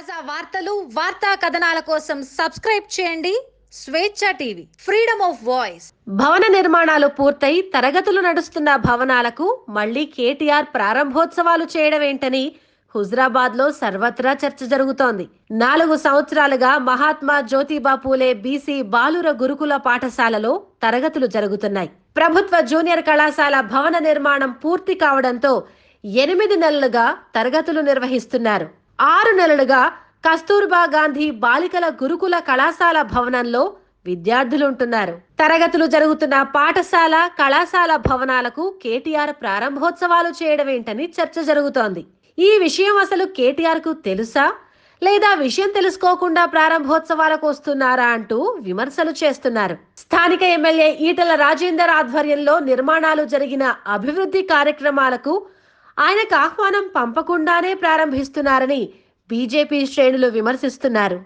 తాజా వార్తలు వార్తా కథనాల కోసం సబ్స్క్రైబ్ చేయండి. స్వేచ్ఛ టీవీ ఫ్రీడమ్ ఆఫ్ వాయిస్. భవన నిర్మాణాలు పూర్తయి తరగతులు నడుస్తున్న భవనాలకు మళ్ళీ కేటీఆర్ ప్రారంభోత్సవాలు చేయడం ఏంటని హుజరాబాద్లో సర్వత్రా చర్చ జరుగుతోంది. నాలుగు సంవత్సరాలుగా మహాత్మా జ్యోతిబా పూలే బీసీ బాలుర గురుకుల పాఠశాలలో తరగతులు జరుగుతున్నాయి. ప్రభుత్వ జూనియర్ కళాశాల భవన నిర్మాణం పూర్తి కావడంతో ఎనిమిది నెలలుగా తరగతులు నిర్వహిస్తున్నారు. ఆరు నెలలుగా కస్తూర్బా గాంధీ బాలికల గురుకుల కళాశాల భవనంలో విద్యార్థులు ఉంటున్నారు తరగతులు జరుగుతున్న పాఠశాల కళాశాల భవనాలకు కేటీఆర్ ప్రారంభోత్సవాలు చేయడం ఏంటని చర్చ జరుగుతోంది. ఈ విషయం అసలు కేటీఆర్కు తెలుసా? లేదా విషయం తెలుసుకోకుండా ప్రారంభోత్సవాలకు వస్తున్నారా అంటూ విమర్శలు చేస్తున్నారు. స్థానిక ఎమ్మెల్యే ఈటల రాజేందర్ ఆధ్వర్యంలో నిర్మాణాలు జరిగిన అభివృద్ధి కార్యక్రమాలకు ఆయనకు ఆహ్వానం పంపకుండానే ప్రారంభిస్తున్నారని బీజేపీ శ్రేణులు విమర్శిస్తున్నారు.